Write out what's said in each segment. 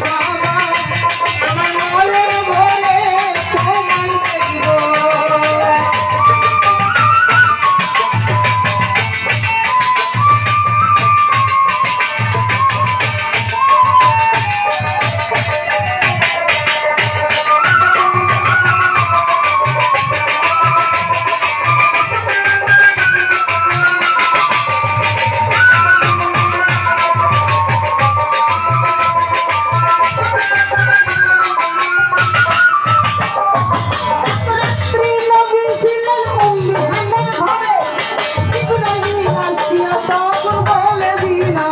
Bye. Marina.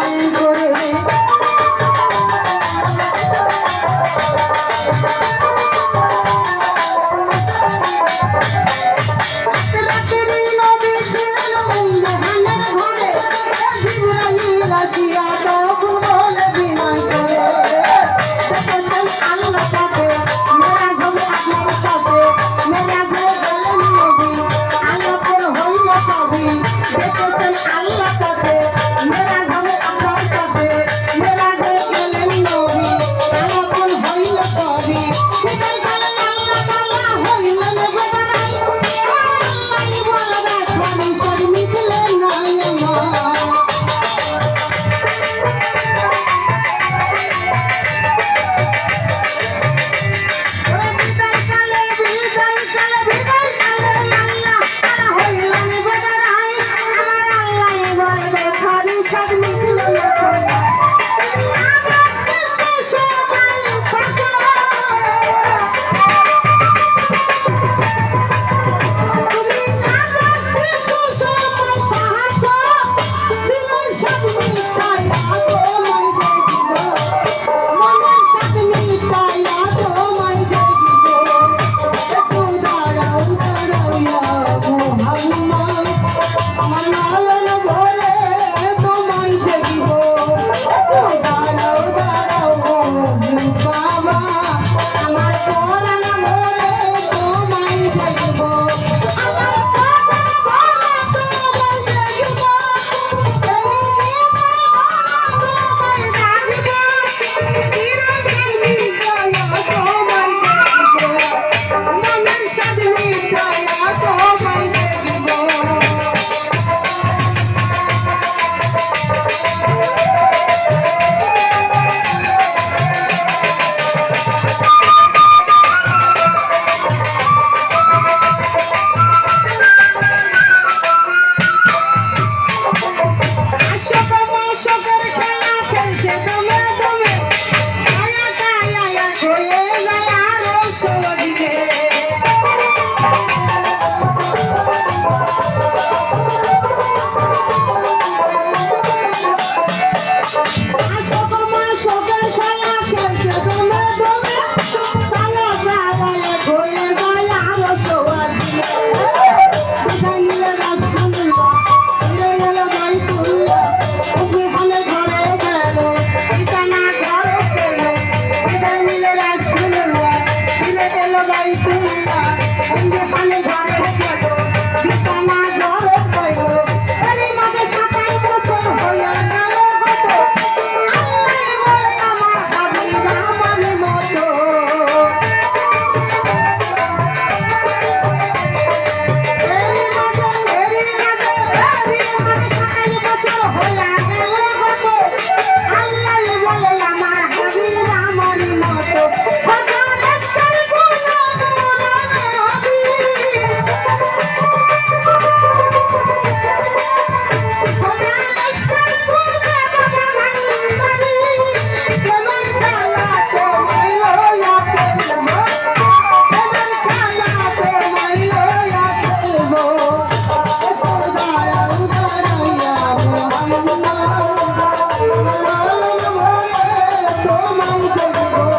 Come on, come on.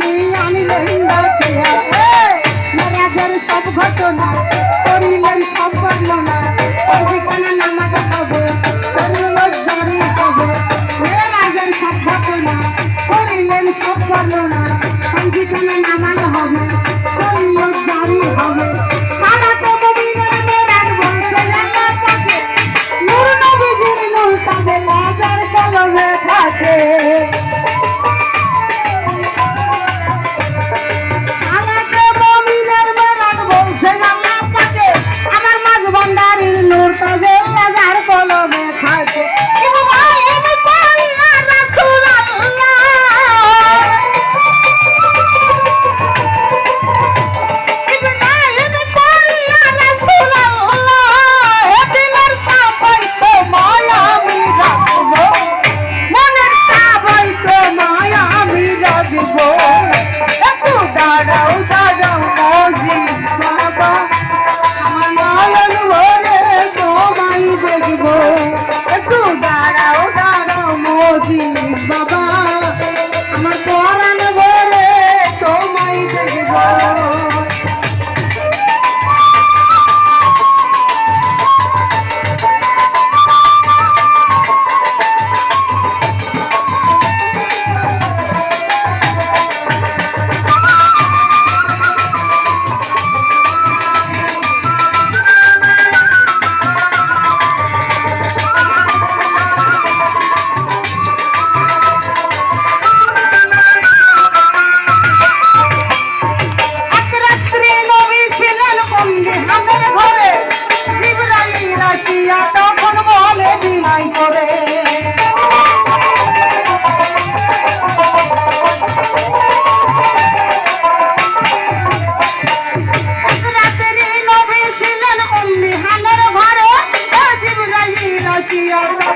জানি আনিলেন ডাকিয়া রাজার সব ঘটনা করিলেন সব বর্ণনা অধিকানা নামাজ হবে শরীর জারি হবে রাজার সব ঘটনা করিলেন সব বর্ণনা অধিকানা নামাজ হবে শরীর জারি হবে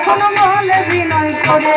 এখন বলে বিনয় করে।